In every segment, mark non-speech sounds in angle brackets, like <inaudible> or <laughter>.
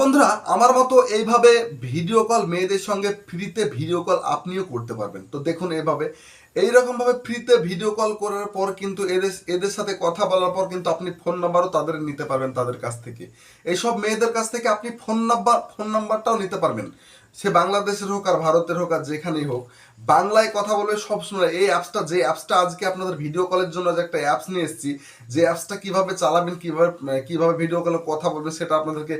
বন্ধুরা, আমার মতো এইভাবে ভিডিও কল মেয়েদের সঙ্গে ফ্রিতে ভিডিও কল আপনিও করতে পারবেন। তো দেখুন এইভাবে এইরকম ভাবে ফ্রিতে ভিডিও কল করার পর কিন্তু এদের এদের সাথে কথা বলার পর কিন্তু আপনি ফোন নাম্বারও তাদের নিতে পারবেন তাদের কাছ থেকে। এইসব মেয়েদের কাছ থেকে আপনি ফোন নাম্বার ফোন নাম্বারটাও নিতে পারবেন। সে বাংলাদেশের হোক আর ভারতের হোক আর যেখানেই হোক, বাংলায় কথা বলবে সবসময় এই অ্যাপসটা যে অ্যাপসটা আজকে আপনাদের ভিডিও কলের জন্য যে একটা অ্যাপস নিয়ে এসেছি, যে অ্যাপসটা কীভাবে চালাবেন, কীভাবে কীভাবে ভিডিও কলে কথা বলবেন সেটা আপনাদেরকে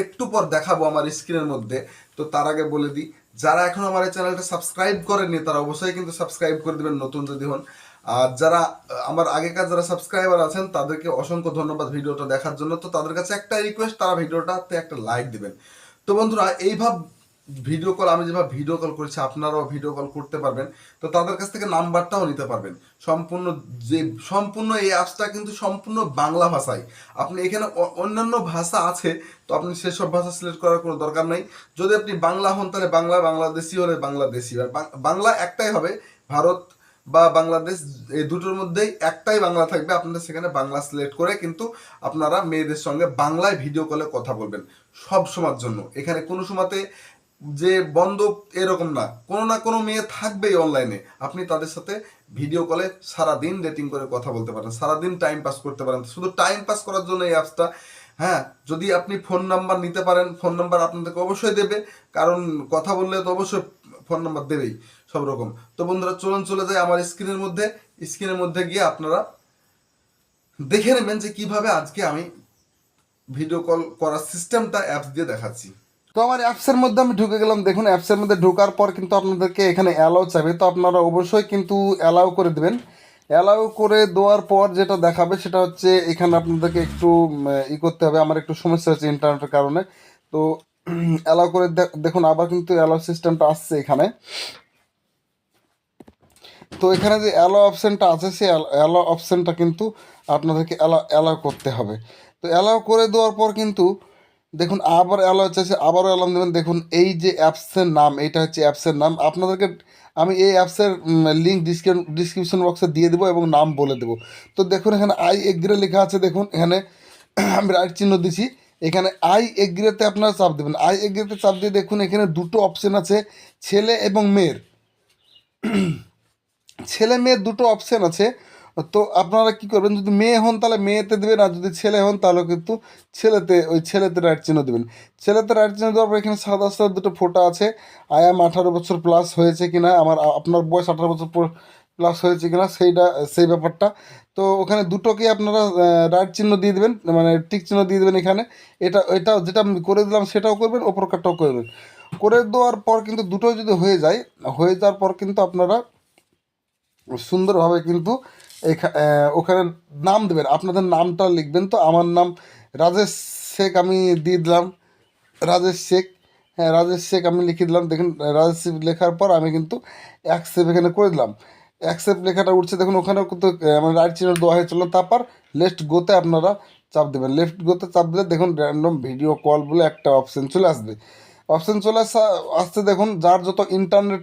একটু পর দেখাবো আমার স্ক্রিনের মধ্যে। তো তার আগে বলে দিই, যারা এখন আমার এই চ্যানেলটা সাবস্ক্রাইব করেননি, তারা অবশ্যই কিন্তু সাবস্ক্রাইব করে দেবেন, নতুন যদি হন। আর যারা আমার আগেকার যারা সাবস্ক্রাইবার আছেন, তাদেরকে অসংখ্য ধন্যবাদ ভিডিওটা দেখার জন্য। তো তাদের কাছে একটা রিকোয়েস্ট তারা ভিডিওটাতে একটা লাইক দিবেন। তো বন্ধুরা, এইভাবে ভিডিও কল আমি যেভাবে ভিডিও কল করেছি, আপনারাও ভিডিও কল করতে পারবেন। তো তাদের কাছ থেকে নাম্বারটাও নিতে পারবেন। সম্পূর্ণ যে, সম্পূর্ণ এই অ্যাপসটা কিন্তু সম্পূর্ণ বাংলা ভাষায়। আপনি এখানে অন্যান্য ভাষা আছে, তো আপনি সেসব ভাষা সিলেক্ট করার কোনো দরকার নাই। যদি আপনি বাংলা হন, তাহলে বাংলা, বাংলাদেশি হলে বাংলাদেশি। আর বাংলা একটাই হবে, ভারত বা বাংলাদেশ, এই দুটোর মধ্যেই একটাই বাংলা থাকবে। আপনারা সেখানে বাংলা সিলেক্ট করে কিন্তু আপনারা মেয়েদের সঙ্গে বাংলায় ভিডিও কলে কথা বলবেন। সব সময়ের জন্য। এখানে কোনো সময়তে যে বন্ধ এরকম না। কোনো না কোনো মেয়ে থাকবেই অনলাইনে আপনি তাদের সাথে ভিডিও কলে সারা দিন ডেটিং করে কথা বলতে পারেন। সারা দিন টাইম পাস করতে পারেন। শুধু টাইম পাস করার জন্য এই অ্যাপসটা হ্যাঁ যদি আপনি ফোন নাম্বার নিতে পারেন ফোন নাম্বার আপনাদেরকে অবশ্যই দেবে। কারণ কথা বললে তো অবশ্যই ফোন নাম্বার দেবেই, সব রকম। তো বন্ধুরা, চলুন চলে যায় আমার স্ক্রিনের মধ্যে। স্ক্রিনের মধ্যে গিয়ে আপনারা দেখে নেবেন যে কীভাবে আজকে আমি ভিডিও কল করার সিস্টেমটা অ্যাপস দিয়ে দেখাচ্ছি। তো আমার অ্যাপসের মধ্যে আমি ঢুকে গেলাম। দেখুন অ্যাপসের মধ্যে ঢোকার পর কিন্তু আপনাদেরকে এখানে অ্যালাউ চাইবে। তো আপনারা অবশ্যই কিন্তু অ্যালাউ করে দেবেন। অ্যালাউ করে দেওয়ার পর যেটা দেখাবে সেটা হচ্ছে এখানে আপনাদেরকে একটু ই করতে হবে। আমার একটু সমস্যা হচ্ছে ইন্টারনেটের কারণে। তো <clears throat> অ্যালাউ করে দেখুন, আবার কিন্তু অ্যালাউ সিস্টেমটা আসছে এখানে। তো এখানে যে অ্যালো অপশানটা আছে, সেই অ্যালো অপশানটা কিন্তু আপনাদেরকে অ্যালাউ অ্যালাউ করতে হবে। তো অ্যালাউ করে দেওয়ার পর কিন্তু দেখুন, আবার অ্যালাউ চাইছে আবারও অ্যালাউ দেবেন। দেখুন, এই যে অ্যাপসের নাম এটা হচ্ছে অ্যাপসের নাম। আপনাদেরকে আমি এই অ্যাপসের লিঙ্ক ডিসক্রিপশন বক্সে দিয়ে দেবো এবং নাম বলে দেবো। তো দেখুন, এখানে আই এগ্রে লেখা আছে, দেখুন, এখানে <clears throat> আমি রাইট চিহ্ন দিছি। এখানে আই এগ্রেতে আপনারা চাপ দেবেন। আই এগ্রেতে চাপ দিয়ে দেখুন, এখানে দুটো অপশন আছে, ছেলে এবং মেয়ের। <clears throat> ছেলে, মেয়ের দুটো অপশন আছে। তো আপনারা কি করবেন, যদি মেয়ে হন তাহলে মেয়েতে দেবেন, আর যদি ছেলে হন তাহলে কিন্তু ছেলেতে, ওই ছেলেতে রাইট চিহ্ন দেবেন। ছেলেতে রাইট চিহ্ন দেওয়ার পর এখানে সাদা সাদা দুটো ফোটো আছে। আই এম আঠারো বছর প্লাস হয়েছে কিনা, আমার আপনার বয়স আঠারো বছর প্লাস হয়েছে কিনা, সেইটা, সেই ব্যাপারটা। তো ওখানে দুটোকে আপনারা রাইট চিহ্ন দিয়ে দেবেন মানে টিক চিহ্ন দিয়ে দেবেন এখানে। এটা এটা যেটা আমি করে দিলাম সেটাও করবেন ওপর কাটটাও করবেন। করে দেওয়ার পর কিন্তু দুটো যদি হয়ে যায়, হয়ে যাওয়ার পর কিন্তু আপনারা সুন্দরভাবে কিন্তু ওখানে নাম দেবেন। আপনাদের নামটা লিখবেন তো। আমার নাম রাজেশ শেখ আমি দিয়ে দিলাম। রাজেশ শেখ। হ্যাঁ রাজেশ শেখ আমি লিখে দিলাম। দেখুন, রাজেশ শেখ লেখার পর আমি কিন্তু অ্যাকসেপ্ট এখানে করে দিলাম। অ্যাকসেপ্ট লেখাটা উঠছে। দেখুন, ওখানেও কিন্তু আমার রাইট চিহ্ন দেওয়া হয়েছিল তারপর লেফট গোতে আপনারা চাপ দেবেন। লেফট গোতে চাপ দিলে দেখুন র্যান্ডম ভিডিও কল বলে একটা অপশান চলে আসবে। অপশন চলে আসা আসতে দেখুন, যার যত ইন্টারনেট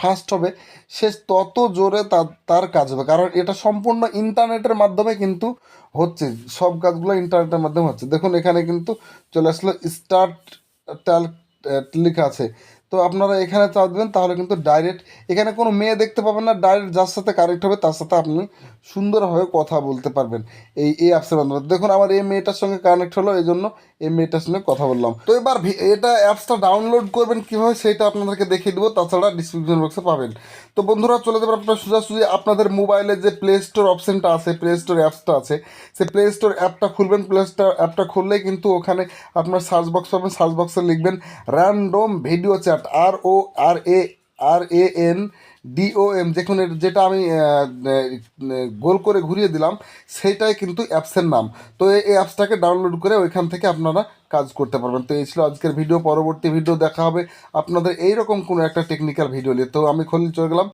ফাস্ট হবে, সে তত জোরে তার তার কাজ হবে। কারণ এটা সম্পূর্ণ ইন্টারনেটের মাধ্যমে কিন্তু হচ্ছে, সব কাজগুলো ইন্টারনেটের মাধ্যমে হচ্ছে। দেখুন, এখানে কিন্তু চলে আসলো স্টার্ট টাল লেখা আছে। তো আপনারা এখানে চাপ দেবেন, তাহলে কিন্তু ডাইরেক্ট এখানে কোনো মেয়ে দেখতে পাবেন না ডাইরেক্ট যার সাথে কানেক্ট হবে, তার সাথে আপনি সুন্দরভাবে কথা বলতে পারবেন। এই এই অ্যাপসের মাধ্যমে। দেখুন, আমার এই মেয়েটার সঙ্গে কানেক্ট হলো, এই জন্য এই মেয়েটার সঙ্গে কথা বললাম। তো এবার এটা অ্যাপসটা ডাউনলোড করবেন কীভাবে সেটা আপনাদেরকে দেখিয়ে দেবো, তাছাড়া ডিসক্রিপশন বক্সে পাবেন। তো বন্ধুরা, চলে যাবেন আপনার সোজাসুজি আপনাদের মোবাইলে যে প্লে স্টোর অপশনটা আছে প্লে স্টোর অ্যাপসটা আছে, সেই প্লে স্টোর অ্যাপটা খুলবেন। প্লে স্টোর অ্যাপটা খুললেই কিন্তু ওখানে আপনার সার্চ বক্স পাবেন। সার্চ বক্সে লিখবেন র্যান্ডম ভিডিও চ্যাট আর ও R A R A N DOM এর যেটা আমি গোল করে ঘুরিয়ে দিলাম, সেইটাই কিন্তু অ্যাপসের নাম। তো এই অ্যাপসটাকে ডাউনলোড করে ওইখান থেকে আপনারা কাজ করতে পারবেন। তো এই ছিল আজকের ভিডিও, পরবর্তী ভিডিও দেখা হবে। আপনাদের এইরকম কোনো একটা টেকনিক্যাল ভিডিও নিয়ে। তো আমি খলি, চলে গেলাম।